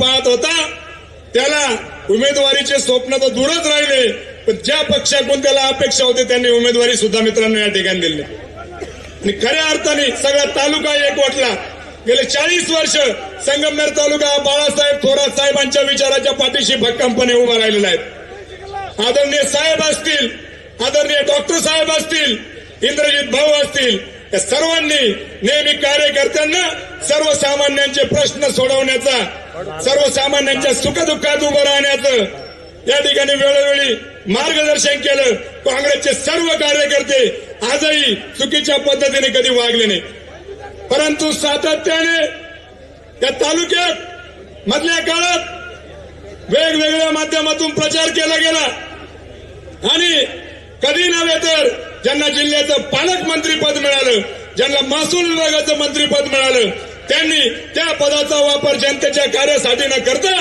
पाहत होता त्याला उमेदवारीचे स्वप्न तर दूरच राहिले पण ज्या पक्षाकडून त्याला अपेक्षा होती त्यांनी उमेदवारी सुद्धा मित्रांनो या ठिकाणी दिली आणि खऱ्या अर्थाने सगळा तालुका एकवटला गेले चाळीस वर्ष संगमनेर तालुका बाळासाहेब थोरात साहेबांच्या विचाराच्या पाठीशी भक्कमपणे उभा राहिलेला आहे. आदरणीय साहेब असतील आदरणीय डॉक्टर साहेब असतील इंद्रजित भाऊ असतील या सर्वांनी नेहमी कार्यकर्त्यांना सर्वसामान्यांचे प्रश्न सोडवण्याचा सर्वसामान्यांच्या सुखदुःखात उभं राहण्याचं या ठिकाणी वेळोवेळी मार्गदर्शन केलं. काँग्रेसचे सर्व कार्यकर्ते आजही चुकीच्या पद्धतीने कधी वागले नाही परंतु सातत्याने या तालुक्यात मधल्या काळात वेगवेगळ्या माध्यमातून प्रचार केला गेला. आणि कधी नव्हे तर ज्यांना जिल्ह्याचं पालकमंत्रीपद मिळालं ज्यांना महसूल विभागाचं मंत्रीपद मिळालं त्यांनी त्या पदाचा वापर जनतेच्या कार्यासाठी न करता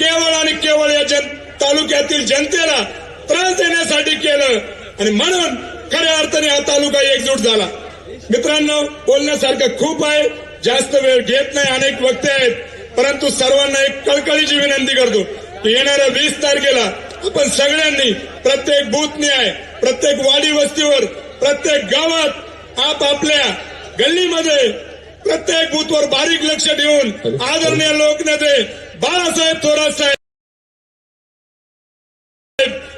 केवळ आणि केवळ या जन तालुक्यातील जनतेला त्रास देण्यासाठी केलं. आणि म्हणून खऱ्या अर्थाने हा तालुका एकजूट झाला. मित्रांनो बोलण्यासारखं खूप आहे जास्त वेळ घेत नाही अनेक वक्ते आहेत परंतु सर्वांना एक कळकळीची विनंती करतो की येणाऱ्या वीस तारखेला आपण सगळ्यांनी प्रत्येक बूथ न्याय प्रत्येक वाडी वस्तीवर प्रत्येक गावात आपापल्या गल्लीमध्ये प्रत्येक बूथवर बारीक लक्ष ठेवून आदरणीय लोकनेते बाळासाहेब थोरात साहेब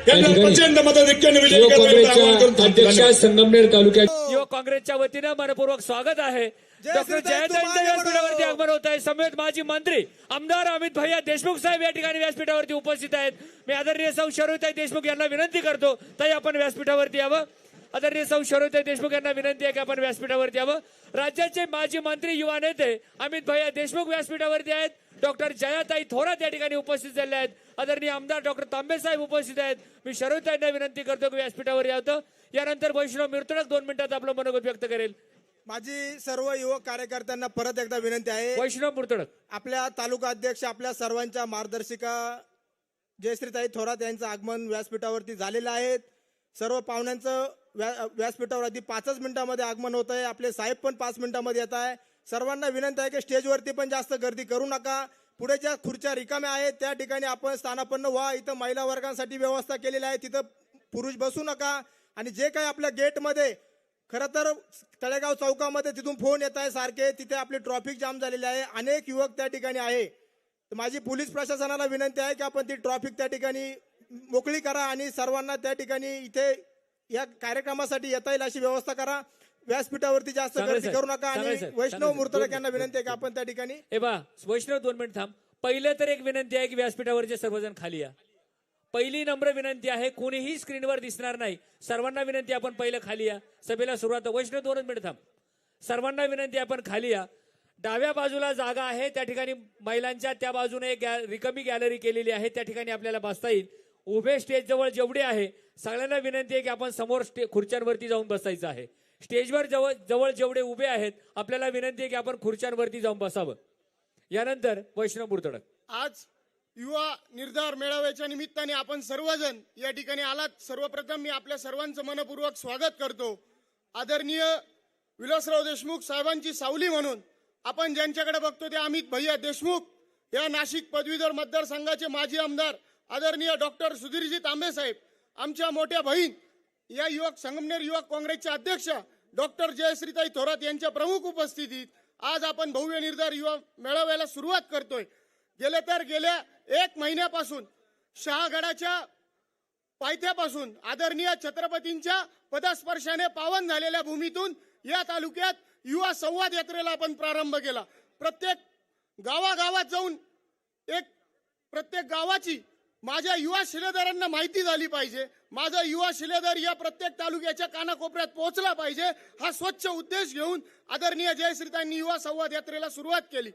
यांना प्रचंड मताधिक्याने विजयी काँग्रेसच्या. संगमनेर तालुक्यात युवक काँग्रेसच्या वतीनं मनपूर्वक स्वागत आहे डॉक्टर जयंत व्यासपीठावरती. आगमन होत आहे समेत माजी मंत्री आमदार अमित भैया देशमुख साहेब या ठिकाणी व्यासपीठावरती उपस्थित आहेत मी आदरणीय सौ शरोताई देशमुख यांना विनंती करतो ताई आपण व्यासपीठावरती यावं आदरणीय सौ देशमुख यांना विनंती आहे की आपण व्यासपीठावरती यावं. राज्याचे माजी मंत्री युवा नेते अमित भैया देशमुख व्यासपीठावरती आहेत. डॉक्टर जयाताई थोरात या ठिकाणी उपस्थित झाले आहेत. आदरणीय आमदार डॉक्टर तांबे साहेब उपस्थित आहेत. मी शरोताईंना विनंती करतो की व्यासपीठावर यावं यानंतर वैष्णव मिरतुणक दोन मिनिटात आपलं मनोगत व्यक्त करेल. माझी सर्व युवक कार्यकर्त्यांना परत एकदा विनंती आहे. वैष्णव मुर्तडक आपल्या तालुका अध्यक्ष आपल्या सर्वांच्या मार्गदर्शिका जयश्रीताई थोरात यांचं आगमन व्यासपीठावरती झालेलं आहे. सर्व पाहुण्यांचं व्या व्यासपीठावर आधी पाचच मिनिटांमध्ये आगमन होत आहे. आपले साहेब पण पाच मिनिटांमध्ये येत आहे. सर्वांना विनंती आहे की स्टेजवरती पण जास्त गर्दी करू नका. पुढे ज्या खुर्च्या रिकाम्या आहेत. त्या ठिकाणी आपण स्थानापन्न व्हा. इथं महिला वर्गांसाठी व्यवस्था केलेली आहे. तिथं पुरुष बसू नका. आणि जे काही आपल्या गेटमध्ये खरं तर तळेगाव चौकामध्ये तिथून फोन येत आहे सारखे. तिथे आपले ट्रॉफिक जाम झालेले आहे. अनेक युवक त्या ठिकाणी आहे. तर माझी पोलीस प्रशासनाला विनंती आहे की आपण ती ट्रॉफिक त्या ठिकाणी मोकळी करा आणि सर्वांना त्या ठिकाणी इथे या कार्यक्रमासाठी येता येईल अशी व्यवस्था करा. व्यासपीठावरती जास्त गर्दी करू नका आणि वैष्णव साहेब. यांना विनंती आहे की आपण त्या ठिकाणी ए बा वैष्णव दोन मिनिट थांब. पहिलं तर एक विनंती आहे की व्यासपीठावरचे सर्वजण खाली या. पहिली नम्र विनंती आहे कोणीही स्क्रीनवर दिसणार नाही. सर्वांना विनंती आपण पहिलं खाली या. सभेला सुरुवात वैष्णव दोनच मिनिट थांब. सर्वांना विनंती आपण खाली या. डाव्या बाजूला जागा आहे त्या ठिकाणी महिलांच्या त्या बाजूने गॅ- रिकामी गॅलरी केलेली आहे त्या ठिकाणी आपल्याला बसता येईल. उभे स्टेजजवळ जेवढे आहे सगळ्यांना विनंती आहे की आपण समोर स्टे खुर्च्यांवरती जाऊन बसायचं आहे. स्टेजवर जवळ जवळ जेवढे उभे आहेत आपल्याला विनंती आहे की आपण खुर्च्यांवरती जाऊन बसावं. यानंतर वैष्णव बुरतडक. आज युवा निर्धार मेळाव्याच्या निमित्ताने आपण सर्वजण या ठिकाणी आलात. सर्वप्रथम मी आपल्या सर्वांचं मनपूर्वक स्वागत करतो. आदरणीय विलासराव देशमुख साहेबांची सावली म्हणून आपण ज्यांच्याकडे बघतो ते अमित भैया देशमुख या नाशिक पदवीधर मतदारसंघाचे माजी आमदार आदरणीय डॉक्टर सुधीरजी तांबे साहेब आमच्या मोठ्या बहीण या युवक संगमनेर युवक काँग्रेसच्या अध्यक्ष डॉक्टर जयश्रीताई थोरात यांच्या प्रमुख उपस्थितीत आज आपण भव्य निर्धार युवा मेळाव्याला सुरुवात करतोय. गेले तर गेल्या एक महिन्यापासून शहागडाच्या पायथ्यापासून आदरणीय छत्रपतींच्या पदस्पर्शाने पावन झालेल्या भूमीतून या तालुक्यात युवा संवाद यात्रेला आपण प्रारंभ केला. प्रत्येक गावागावात जाऊन एक प्रत्येक गावाची माझ्या युवा शिलेदारांना माहिती झाली पाहिजे. माझा युवा शिलेदार या प्रत्येक तालुक्याच्या कानाकोपऱ्यात पोहोचला पाहिजे हा स्वच्छ उद्देश घेऊन आदरणीय जयश्रीतांनी युवा संवाद यात्रेला सुरुवात केली.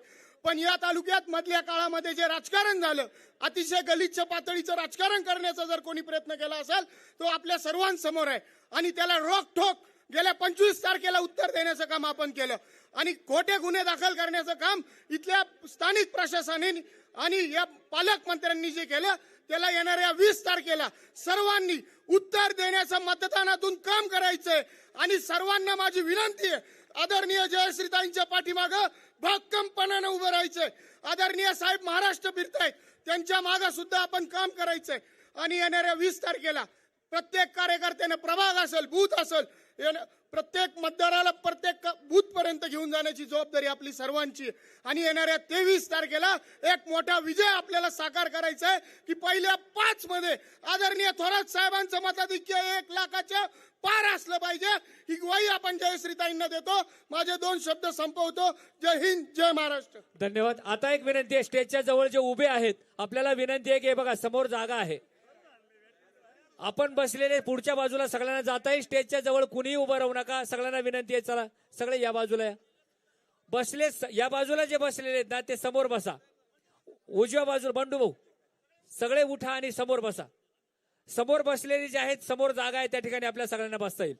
पण या तालुक्यात मधल्या काळामध्ये जे राजकारण झालं अतिशय गलिच्छ पातळीचं राजकारण करण्याचा जर कोणी प्रयत्न केला असेल तो आपल्या सर्वांसमोर आहे. आणि त्याला रोखोक गेल्या पंचवीस तारखेला उत्तर देण्याचं काम आपण केलं. आणि खोटे गुन्हे दाखल करण्याचं काम इथल्या स्थानिक प्रशासनाने आणि या पालकमंत्र्यांनी जे केलं त्याला येणाऱ्या वीस तारखेला सर्वांनी उत्तर देण्याचं मतदानातून काम करायचंय. आणि सर्वांना माझी विनंती आहे आदरणीय जयश्रीताईंच्या पाठीमागं भक्कमपणानं उभं राहायचंय. आदरणीय साहेब महाराष्ट्र फिरतायत त्यांच्या मागं सुद्धा आपण काम करायचंय. आणि येणाऱ्या वीस तारखेला प्रत्येक कार्यकर्त्याने प्रभाग असेल बूथ असेल प्रत्येक मतदाराला प्रत्येक बूथपर्यंत घेऊन जाण्याची जबाबदारी आपली सर्वांची आणि येणाऱ्या तेवीस तारखेला एक मोठा विजय आपल्याला साकार करायचा आहे की पहिल्या पाच मध्ये आदरणीय थोरात साहेबांचं मताधिक्य एक लाखाच्या पार असलं पाहिजे. ही ग्वाही आपण जयश्रीताईंना देतो. माझे दोन शब्द संपवतो. जय हिंद जय महाराष्ट्र. धन्यवाद. आता एक विनंती आहे. स्टेजच्या जवळ जे उभे आहेत आपल्याला विनंती आहे की हे बघा समोर जागा आहे. आपण बसलेले पुढच्या बाजूला सगळ्यांना जाता येईल स्टेजच्या जवळ कुणीही उभं राहू नका. सगळ्यांना विनंती आहे चला सगळे या बाजूला या. बसले या बाजूला जे बसलेले आहेत ना ते समोर बसा. उजव्या बाजूला बंडू भाऊ सगळे उठा आणि समोर बसा. समोर बसलेले जे आहेत समोर जागा आहे त्या ठिकाणी आपल्या सगळ्यांना बसता येईल.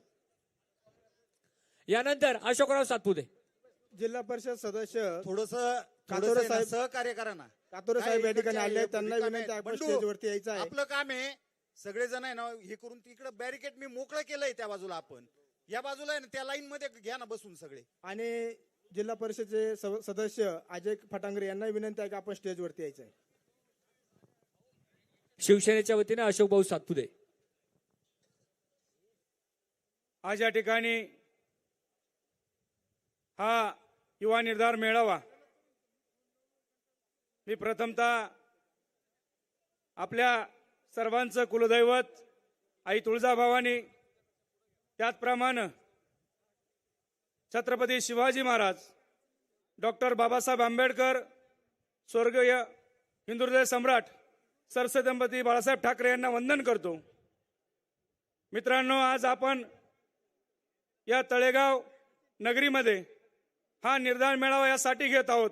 यानंतर अशोकराव सातपुते. जिल्हा परिषद सदस्य थोडस कातोरे साहेब- सहकार्य करा ना. कातोरे साहेब या ठिकाणी आले त्यांना विनंती आहे, आपण स्टेजवरती यायचं आहे. आपलं काम आहे सगळे जण आहे ना हे करून तिकडे बॅरिकेड मी मोकळं केलंय त्या बाजूला आपण. या बाजूला आहे ना त्या लाईन मध्ये घ्या ना बसून सगळे. आणि जिल्हा परिषदचे स- सदस्य अजय फटांगरे यांना विनंती आहे की आपण स्टेजवरती यायचं आहे शिवसेनेच्या वतीने अशोक भाऊ सातपुते. आज या ठिकाणी हा युवा निर्धार मेळावा. मी प्रथमतः आपल्या सर्वांचं कुलदैवत आई तुळजाभवानी. त्याचप्रमाणे छत्रपती शिवाजी महाराज डॉक्टर बाबासाहेब आंबेडकर स्वर्गीय हिंदुहृदय सम्राट सरसदंपती बाळासाहेब ठाकरे यांना वंदन करतो. मित्रांनो आज आपण या तळेगाव नगरीमध्ये हा निर्धार मेळावा यासाठी घेत आहोत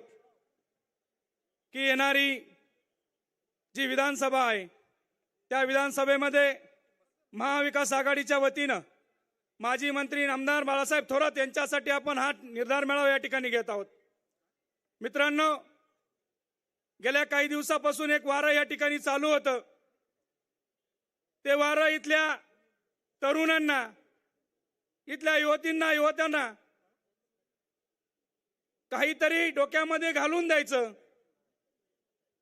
की येणारी जी विधानसभा आहे त्या विधानसभेमध्ये महाविकास आघाडीच्या वतीनं माजी मंत्री आमदार बाळासाहेब थोरात यांच्यासाठी आपण हा निर्धार मेळावा या ठिकाणी घेत आहोत. मित्रांनो गेल्या काही दिवसापासून एक वारं या ठिकाणी चालू होतं. ते वारं इथल्या तरुणांना इथल्या युवतींना युवत्यांना काहीतरी डोक्यामध्ये घालून द्यायचं.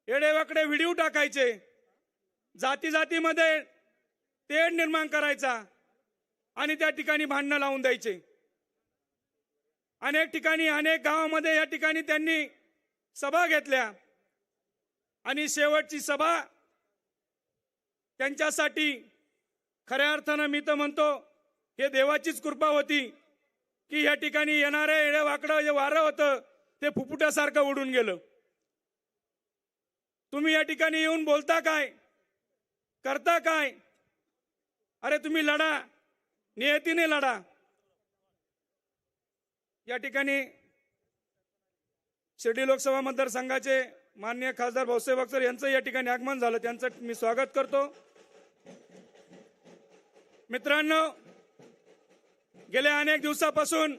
येडेवाकडे व्हिडिओ टाकायचे. जाती जातीमध्ये तेढ निर्माण करायचा आणि त्या ठिकाणी भांडणं लावून द्यायचे. अनेक ठिकाणी अनेक गावामध्ये या ठिकाणी त्यांनी सभा घेतल्या आणि शेवटची सभा त्यांच्यासाठी खऱ्या अर्थानं मी तर म्हणतो हे देवाचीच कृपा होती की या ठिकाणी येणारे येडे वाकडं जे वारं होतं ते फुफुट्यासारखं उडून गेलं. तुम्ही या ठिकाणी येऊन बोलता काय? करता काय? अरे तुम्ही लढा. नियतीने लढा. या ठिकाणी शिर्डी लोकसभा मतदारसंघाचे माननीय खासदार भाऊसाहेब बक्सर यांचं या ठिकाणी आगमन झालं. त्यांचं मी स्वागत करतो. मित्रांनो गेल्या अनेक दिवसापासून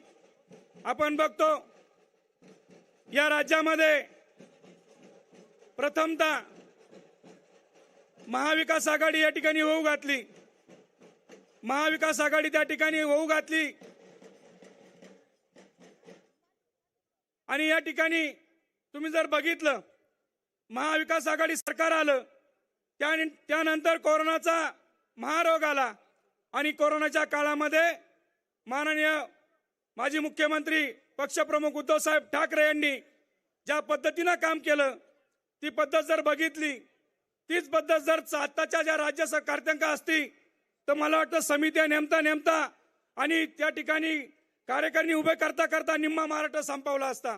आपण बघतो या राज्यामध्ये प्रथमतः महाविकास आघाडी या ठिकाणी होऊ घातली. महाविकास आघाडी त्या ठिकाणी होऊ घातली. आणि या ठिकाणी तुम्ही जर बघितलं महाविकास आघाडी सरकार आलं त्या त्यानंतर कोरोनाचा महारोग आला. आणि कोरोनाच्या काळामध्ये माननीय माजी मुख्यमंत्री पक्षप्रमुख उद्धव साहेब ठाकरे यांनी ज्या पद्धतीनं काम केलं ती पद्धत जर बघितली तीच पद्धत जर आताच्या ज्या राज्य सरकारत्यांका असती तर मला वाटतं समित्या नेमता नेमता आणि त्या ठिकाणी कार्यकारिणी उभे करता करता निम्मा महाराष्ट्र संपवला असता.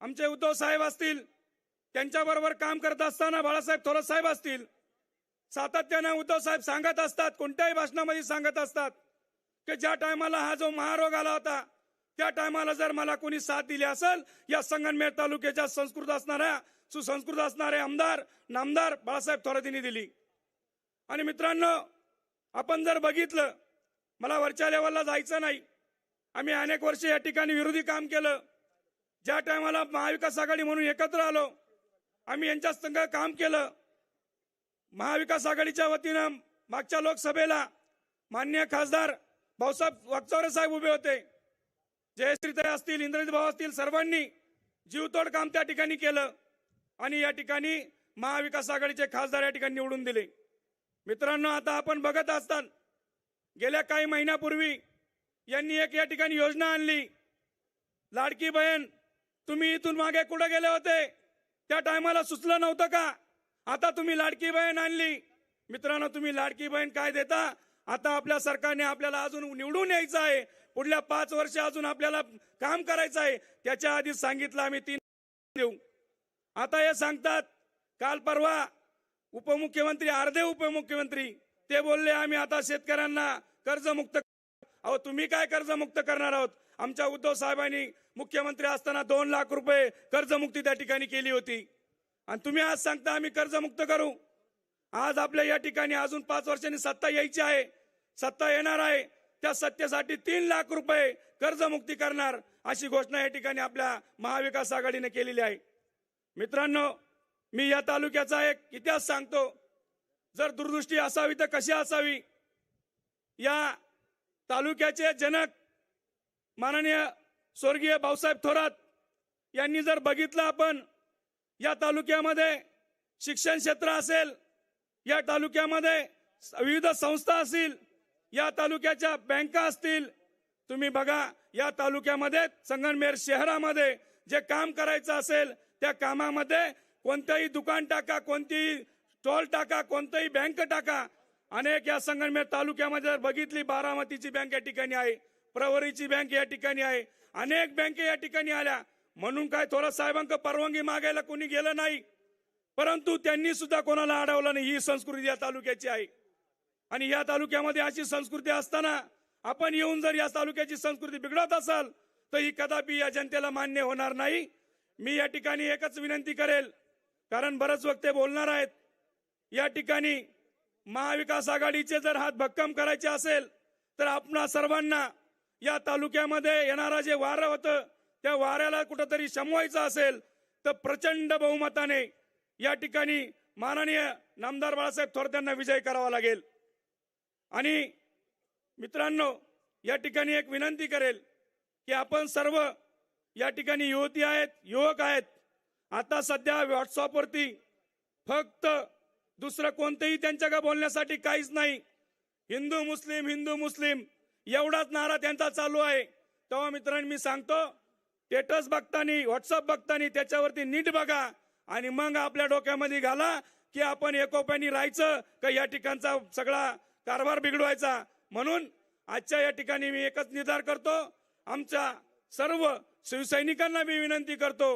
आमचे उद्धव साहेब असतील त्यांच्याबरोबर काम करत असताना बाळासाहेब थोरात साहेब असतील सातत्यानं उद्धव साहेब सांगत असतात कोणत्याही भाषणामध्ये सांगत असतात की ज्या टायमाला हा जो महारोग आला होता त्या टायमाला जर मला कोणी साथ दिली असेल या संगनमेर तालुक्याच्या संस्कृत असणाऱ्या सुसंस्कृत असणारे आमदार नामदार बाळासाहेब थोरातींनी दिली. आणि मित्रांनो आपण जर बघितलं मला वरच्या लेवलला जायचं नाही. आम्ही अनेक वर्ष या ठिकाणी विरोधी काम केलं. ज्या टायमाला महाविकास आघाडी म्हणून एकत्र आलो आम्ही यांच्या संघ काम केलं. महाविकास आघाडीच्या वतीनं मागच्या लोकसभेला मान्य खासदार भाऊसाहेब वागचौरे साहेब उभे होते. जयश्रीताई असतील इंद्रजित भाऊ असतील सर्वांनी जीवतोड काम त्या ठिकाणी केलं. आणि या ठिकाणी महाविकास आघाडीचे खासदार या ठिकाणी निवडून दिले. मित्रांनो आता आपण बघत असतात गेल्या काही महिन्यापूर्वी यांनी एक या ठिकाणी योजना आणली. लाडकी बहीण तुम्ही इथून मागे कुठे गेले होते? त्या टायमाला सुचलं नव्हतं का? आता तुम्ही लाडकी बहीण आणली. मित्रांनो तुम्ही लाडकी बहीण काय देता? आता आपल्या सरकारने आपल्याला अजून निवडून यायचं आहे. पुढल्या पाच वर्ष अजून आपल्याला काम करायचं आहे. त्याच्या आधी सांगितलं आम्ही तीन देऊ. आता हे सांगतात काल परवा उपमुख्यमंत्री अर्धे उपमुख्यमंत्री ते बोलले आम्ही आता शेतकऱ्यांना कर्जमुक्त अहो तुम्ही काय कर्जमुक्त करणार आहोत? आमच्या उद्धव साहेबांनी मुख्यमंत्री असताना दोन लाख रुपये कर्जमुक्ती त्या ठिकाणी केली होती. आणि तुम्ही आज सांगता आम्ही कर्जमुक्त करू. आज आपल्या या ठिकाणी अजून पाच वर्षांनी सत्ता यायची आहे. सत्ता येणार आहे. त्या सत्तेसाठी तीन लाख रुपये कर्जमुक्ती करणार अशी घोषणा या ठिकाणी आपल्या महाविकास आघाडीने केलेली आहे. मित्रांनो मी या तालुक्याचा एक इतिहास सांगतो. जर दूरदृष्टी असावी तर कशी असावी? या तालुक्याचे जनक माननीय स्वर्गीय भाऊसाहेब थोरात यांनी जर बघितलं आपण या तालुक्यामध्ये शिक्षण क्षेत्र असेल या तालुक्यामध्ये विविध संस्था असतील या तालुक्याच्या बँका असतील तुम्ही बघा या तालुक्यामध्ये संगमनेर शहरामध्ये जे काम करायचं असेल त्या कामामध्ये कोणतंही दुकान टाका कोणतीही स्टॉल टाका कोणतंही बँक टाका. अनेक या संगमनेर तालुक्यामध्ये जर बघितली बारामतीची बँक या ठिकाणी आहे प्रवरीची बँक या ठिकाणी आहे अनेक बँके या ठिकाणी आल्या. म्हणून काय थोडा साहेबांक परवानगी मागायला कोणी गेलं नाही. परंतु त्यांनी सुद्धा कोणाला अडवलं नाही. ही संस्कृती या तालुक्याची आहे. आणि या तालुक्यामध्ये अशी संस्कृती असताना आपण येऊन जर या तालुक्याची संस्कृती बिघडत असाल तर ही कदापि या जनतेला मान्य होणार नाही. मी या ठिकाणी एकच विनंती करेल कारण बरेच वक्ते बोलणार आहेत. या ठिकाणी महाविकास आघाडीचे जर हात भक्कम करायचे असेल तर आपणा सर्वांना या तालुक्यामध्ये येणारा जे वारं होतं त्या वाऱ्याला कुठंतरी शमवायचं असेल तर प्रचंड बहुमताने या ठिकाणी माननीय नामदार बाळासाहेब थोरात यांना विजय करावा लागेल. आणि मित्रांनो या ठिकाणी एक विनंती करेल की आपण सर्व या ठिकाणी युवती आहेत युवक आहेत. आता सध्या व्हॉट्सअपवरती फक्त दुसरं कोणतंही त्यांच्या का बोलण्यासाठी काहीच नाही. हिंदू मुस्लिम हिंदू मुस्लिम एवढाच नारा त्यांचा चालू आहे. तेव्हा मित्रांनो मी सांगतो स्टेटस बघतानी व्हॉट्सअप बघतानी त्याच्यावरती नीट बघा आणि मग आपल्या डोक्यामध्ये घाला की आपण एकोप्याने राहायचं का या ठिकाणचा सगळा कारभार बिघडवायचा. म्हणून आजच्या या ठिकाणी मी एकच निर्धार करतो आमच्या सर्व शिवसैनिकांना मी विनंती करतो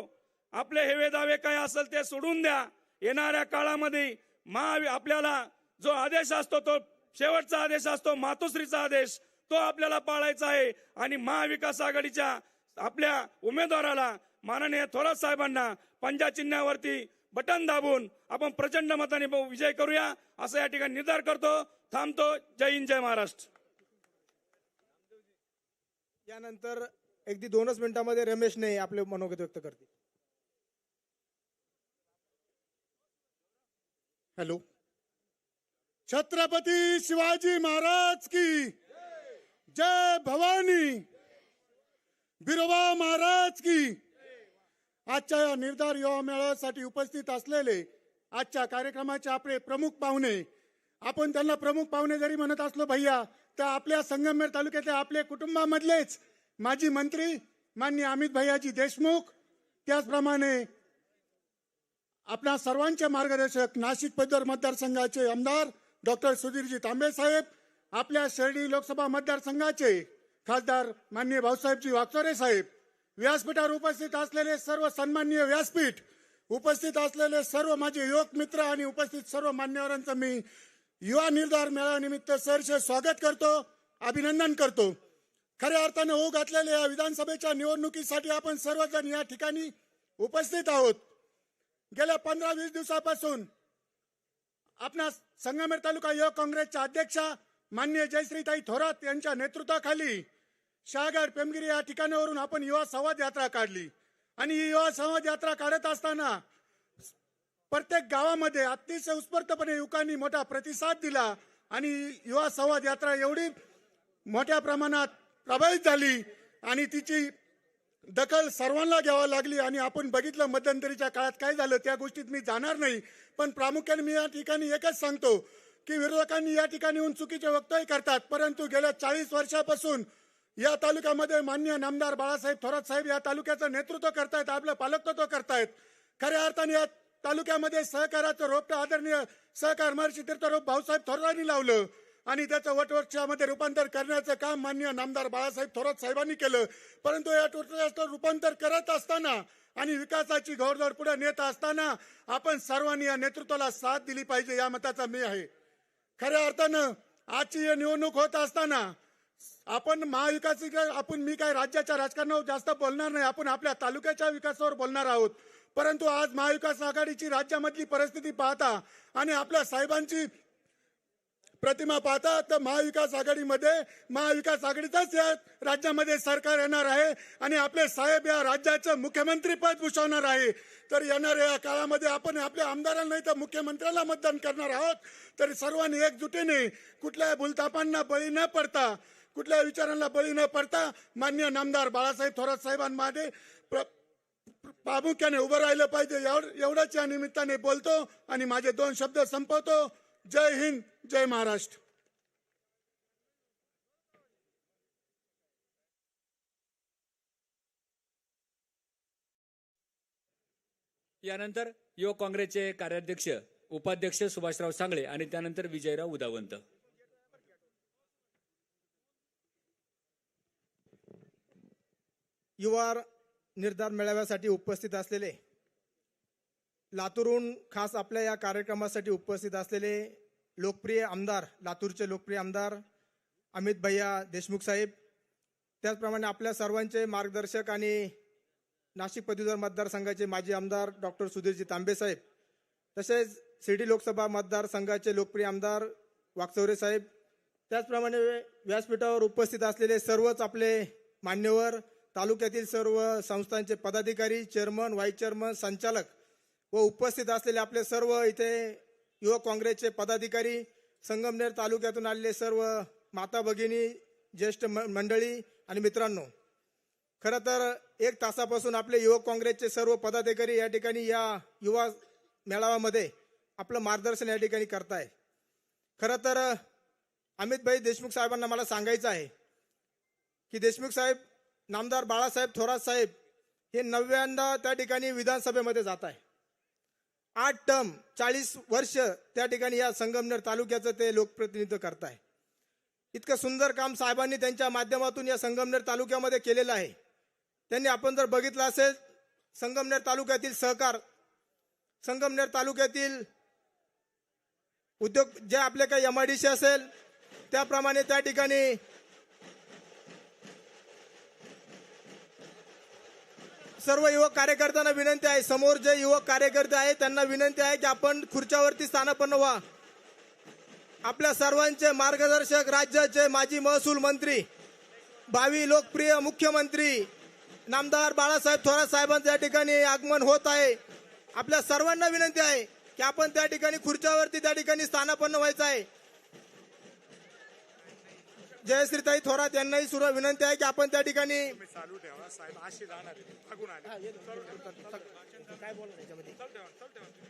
आपले हेवे दावे काय असेल ते सोडून द्या. येणाऱ्या काळामध्ये महा आपल्याला जो आदेश असतो तो शेवटचा आदेश असतो मातोश्रीचा आदेश तो आपल्याला पाळायचा आहे. आणि महाविकास आघाडीच्या आपल्या उमेदवाराला माननीय थोरात साहेबांना पंजा चिन्हावरती बटन दाबून आपण प्रचंड मताने विजय करूया असं या ठिकाणी निर्धार करतो. थांबतो. जय हिंद जय महाराष्ट्र. यानंतर अगदी दोनच मिनिटांमध्ये रमेशने आपले मनोगत व्यक्त करते. हॅलो. छत्रपती शिवाजी महाराज की जय भवानी. बिरोबा महाराज की. आजच्या या निर्धार युवा मेळाव्यासाठी उपस्थित असलेले आजच्या कार्यक्रमाचे आपले प्रमुख पाहुणे. आपण त्यांना प्रमुख पाहुणे जरी म्हणत असलो भैया तर आपल्या संगमनेर तालुक्यातल्या आपल्या कुटुंबामधलेच माजी मंत्री माननीय अमित भैयाजी देशमुख त्याचप्रमाणे आपल्या सर्वांचे मार्गदर्शक नाशिक पदर मतदारसंघाचे आमदार डॉक्टर सुधीरजी तांबे साहेब आपल्या शिर्डी लोकसभा मतदारसंघाचे खासदार माननीय भाऊसाहेबजी वाकचोरे साहेब व्यासपीठावर उपस्थित असलेले सर्व सन्माननीय व्यासपीठ उपस्थित असलेले सर्व माझे युवक मित्र आणि उपस्थित सर्व मान्यवरांचं मी युवा निर्धार मेळाव्यानिमित्त सरसे स्वागत करतो अभिनंदन करतो. खऱ्या अर्थाने होऊ घातलेल्या या विधानसभेच्या निवडणुकीसाठी आपण सर्वजण या ठिकाणी उपस्थित आहोत. गेल्या पंधरा वीस दिवसापासून आपणा संगमेर तालुका युवक काँग्रेसच्या अध्यक्षा माननीय जयश्रीताई थोरात यांच्या नेतृत्वाखाली शहागड पेमगिरी या ठिकाणावरून आपण युवा संवाद यात्रा काढली. आणि ही युवा संवाद यात्रा काढत असताना प्रत्येक गावामध्ये अतिशय उत्स्फूर्तपणे युवकांनी मोठा प्रतिसाद दिला. आणि युवा संवाद यात्रा एवढी मोठ्या प्रमाणात प्रभावित झाली आणि तिची दखल सर्वांना घ्यावा लागली आणि आपण बघितलं मध्यंतरीच्या काळात काय झालं त्या गोष्टीत मी जाणार नाही. पण प्रामुख्याने मी या ठिकाणी एकच सांगतो की विरोधकांनी या ठिकाणी येऊन चुकीचे वक्तव्य करतात. परंतु गेल्या चाळीस वर्षापासून या तालुक्यामध्ये मान्य नामदार बाळासाहेब थोरात साहेब या तालुक्याचं नेतृत्व करतायत आपलं पालकत्व करतायत. खऱ्या अर्थाने या तालुक्यामध्ये सहकाराचं रोपटं आदरणीय सहकार महर्षी तीर्थरोप भाऊसाहेब थोरातांनी लावलं. आणि त्याचं वटवृक्षामध्ये रूपांतर करण्याचं काम मान्य नामदार बाळासाहेब थोरात साहेबांनी केलं. परंतु या वटवृक्षाचं रूपांतर करत असताना आणि विकासाची घोडदौड पुढे नेत असताना आपण सर्वांनी या नेतृत्वाला साथ दिली पाहिजे या मताचा मी आहे. खऱ्या अर्थानं आजची ही निवडणूक होत असताना आपण महाविकास आपण मी काय राज्याच्या राजकारणावर जास्त बोलणार नाही आपण आपल्या तालुक्याच्या विकासावर बोलणार आहोत. परंतु आज महाविकास आघाडीची राज्यामधली परिस्थिती पाहता आणि आपल्या साहेबांची प्रतिमा पाहता तर महाविकास आघाडीमध्ये महाविकास आघाडीचाच या राज्यामध्ये सरकार येणार आहे आणि आपले साहेब या राज्याचं मुख्यमंत्री पद भूषवणार आहे. तर येणाऱ्या या काळामध्ये आपण आपल्या आमदारांना नाही तर मुख्यमंत्र्याला मतदान करणार आहोत. तर सर्वांनी एकजुटीने कुठल्या भूलतापांना बळी न पडता कुठल्या विचारांना बळी न पडता मान्य नामदार बाळासाहेब थोरात साहेबांमध्ये प्रामुख्याने उभं राहिलं पाहिजे. एवढ- एवढंच या निमित्ताने बोलतो आणि माझे दोन शब्द संपवतो. जय हिंद जय महाराष्ट्र. यानंतर युवक काँग्रेसचे कार्याध्यक्ष उपाध्यक्ष सुभाषराव सांगळे आणि त्यानंतर विजयराव उदावंत. युवा निर्धार मेळाव्यासाठी उपस्थित असलेले लातूरहून खास आपल्या या कार्यक्रमासाठी उपस्थित असलेले लोकप्रिय आमदार लातूरचे लोकप्रिय आमदार अमित भैया देशमुख साहेब त्याचप्रमाणे आपल्या सर्वांचे मार्गदर्शक आणि नाशिक पदवीधर मतदारसंघाचे माजी आमदार डॉक्टर सुधीरजी तांबे साहेब तसेच शिर्डी लोकसभा मतदारसंघाचे लोकप्रिय आमदार वाकचौरे साहेब त्याचप्रमाणे व्यासपीठावर उपस्थित असलेले सर्वच आपले मान्यवर तालुक्यातील सर्व संस्थांचे पदाधिकारी चेअरमन व्हाईस चेअरमन संचालक व उपस्थित असलेले आपले सर्व इथे युवक काँग्रेसचे पदाधिकारी संगमनेर तालुक्यातून आलेले सर्व माता भगिनी ज्येष्ठ म- मंडळी आणि मित्रांनो खरं तर एक तासापासून आपले युवक काँग्रेसचे सर्व पदाधिकारी या ठिकाणी या युवा मेळाव्यामध्ये आपलं मार्गदर्शन या ठिकाणी करताय. खरं तर अमितभाई देशमुख साहेबांना मला सांगायचं आहे की देशमुख साहेब नामदार बाळासाहेब थोरात साहेब हे नव्यांदा त्या ठिकाणी विधानसभेमध्ये जात आहे. आठ टर्म चाळीस वर्ष त्या ठिकाणी या संगमनेर तालुक्याचं ते लोकप्रतिनिधित्व करताय. इतकं सुंदर काम साहेबांनी त्यांच्या माध्यमातून या संगमनेर तालुक्यामध्ये केलेलं आहे. त्यांनी आपण जर बघितलं असेल संगमनेर तालुक्यातील सहकार संगमनेर तालुक्यातील उद्योग जे आपले काही एम आय डी सी असेल त्याप्रमाणे त्या ठिकाणी सर्व युवक कार्यकर्त्यांना विनंती आहे समोर जे युवक कार्यकर्ते आहेत त्यांना विनंती आहे की आपण खुर्च्यावरती स्थानापन्न व्हा. आपल्या सर्वांचे मार्गदर्शक राज्याचे माजी महसूल मंत्री भावी लोकप्रिय मुख्यमंत्री नामदार बाळासाहेब थोरात साहेबांचं या ठिकाणी आगमन होत आहे. आपल्या सर्वांना विनंती आहे की आपण त्या ठिकाणी खुर्च्यावरती त्या ठिकाणी स्थानापन्न व्हायचं आहे. जयश्रीताई थोरात यांनाही सुद्धा विनंती आहे की आपण त्या ठिकाणी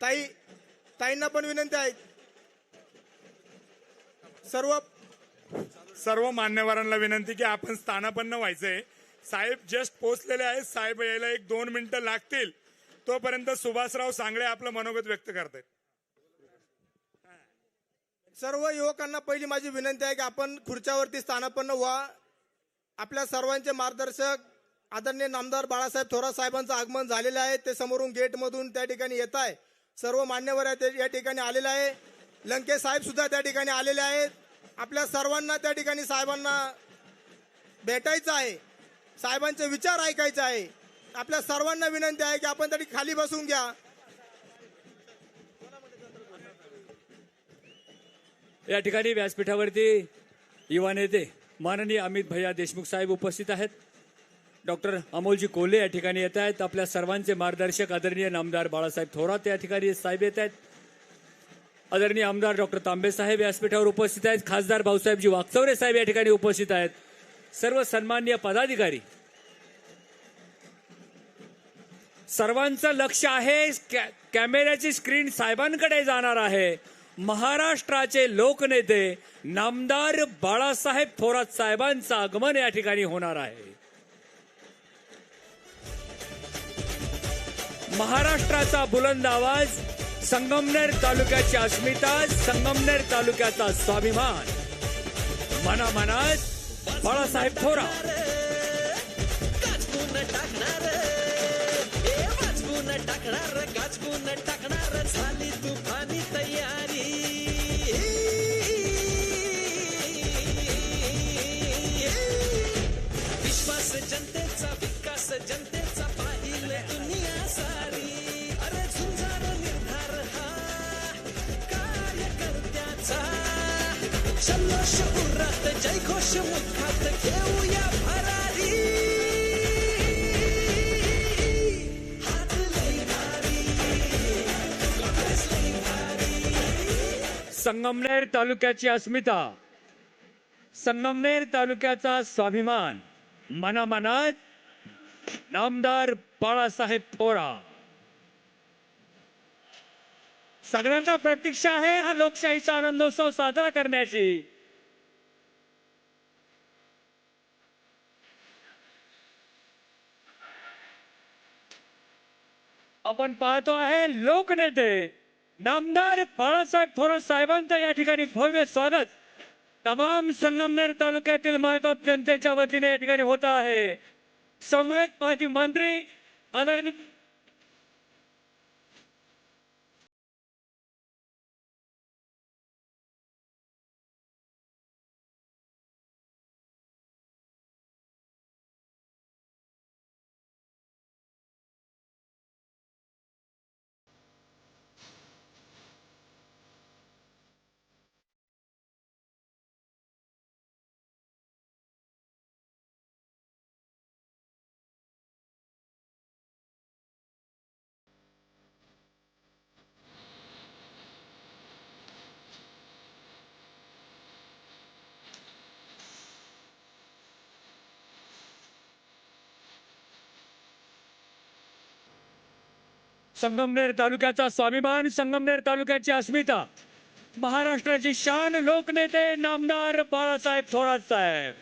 ताई ताईंना पण विनंती आहे. सर्व सर्व मान्यवरांना विनंती की आपण स्थानापन्न व्हायचंय. साहेब जस्ट पोहोचलेले आहेत. साहेब यायला एक दोन मिनिटं लागतील. तोपर्यंत सुभाषराव सांगळे आपलं मनोगत व्यक्त करतायत. सर्व युवकांना पहिली माझी विनंती आहे की आपण खुर्च्यावरती स्थानापन्न व्हा. आपल्या सर्वांचे मार्गदर्शक आदरणीय नामदार बाळासाहेब थोरात साहेबांचं आगमन झालेलं आहे. ते समोरून गेटमधून त्या ठिकाणी येत आहे. सर्व मान्यवर ते या ठिकाणी आलेलं आहे. लंके साहेब सुद्धा त्या ठिकाणी आलेले आहेत. आपल्या सर्वांना त्या ठिकाणी साहेबांना भेटायचं आहे. साहेबांचे विचार ऐकायचे आहे. आपल्या सर्वांना विनंती आहे की आपण त्या खाली बसून घ्या. या ठिकाणी व्यासपीठावरती युवा नेते माननीय अमित भैया देशमुख साहेब उपस्थित आहेत. डॉक्टर अमोलजी कोल्हे या ठिकाणी येत आहेत. आपल्या सर्वांचे मार्गदर्शक आदरणीय नामदार बाळासाहेब थोरात या ठिकाणी साहेब येत आहेत. आदरणीय आमदार डॉक्टर तांबे साहेब व्यासपीठावर उपस्थित आहेत. खासदार भाऊसाहेबजी वाकचवरे साहेब या ठिकाणी उपस्थित आहेत. सर्व सन्मान्य पदाधिकारी सर्वांचं लक्ष आहे. कॅमेऱ्याची स्क्रीन साहेबांकडे जाणार आहे. महाराष्ट्राचे लोकनेते नामदार बाळासाहेब थोरात साहेबांचं आगमन या ठिकाणी होणार आहे. महाराष्ट्राचा बुलंद आवाज संगमनेर तालुक्याची अस्मिता संगमनेर तालुक्याचा स्वाभिमान. मनामनात बाळासाहेब थोरात. टाकणार टाकणार टाकणार जनतेचा विकास जनतेचा पाहिले दुनिया सारी. अरे झुंजार निर्धार हा कार्यकर्त्याचा. जल्लोष उरात जयघोष मुखात घेऊया भरारी हात लई भारी काँग्रेस लई भारी संगमनेर तालुक्याची अस्मिता. संगमनेर तालुक्याचा स्वाभिमान. मनामनात नामदार बाळासाहेब थोरात सगळ्यांना प्रतीक्षा आहे हा लोकशाहीचा आनंदोत्सव साजरा करण्याची आपण पाहतो आहे लोकनेते नामदार बाळासाहेब थोरात साहेबांचं या ठिकाणी भव्य स्वागत तमाम संगमनेर तालुक्यातील मायबाप जनतेच्या वतीने या ठिकाणी होत आहे. समवेत माजी मंत्री संगमनेर तालुक्याचा स्वाभिमान संगमनेर तालुक्याची अस्मिता. महाराष्ट्राची शान लोकनेते नामदार बाळासाहेब थोरात साहेब.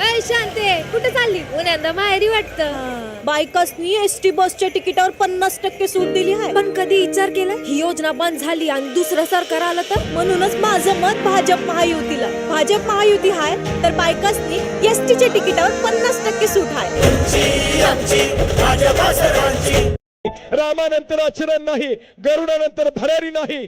अय शांते कुठे चालली? उन्यांदा माहेरी वाटतं. बायकासनी एस टी बसच्या तिकिटावर पन्नास टक्के सूट दिली आहे. पण कधी विचार केला? ही योजना बंद झाली आणि दुसरं सरकार आलं तर? म्हणूनच माझं मत भाजप महायुतीला. भाजप महायुती हाय तर बायकासनी एस टीच्या तिकिटावर पन्नास टक्के सूट आहे रामानंतर आचरण नाही गरुडानंतर भरारी नाही.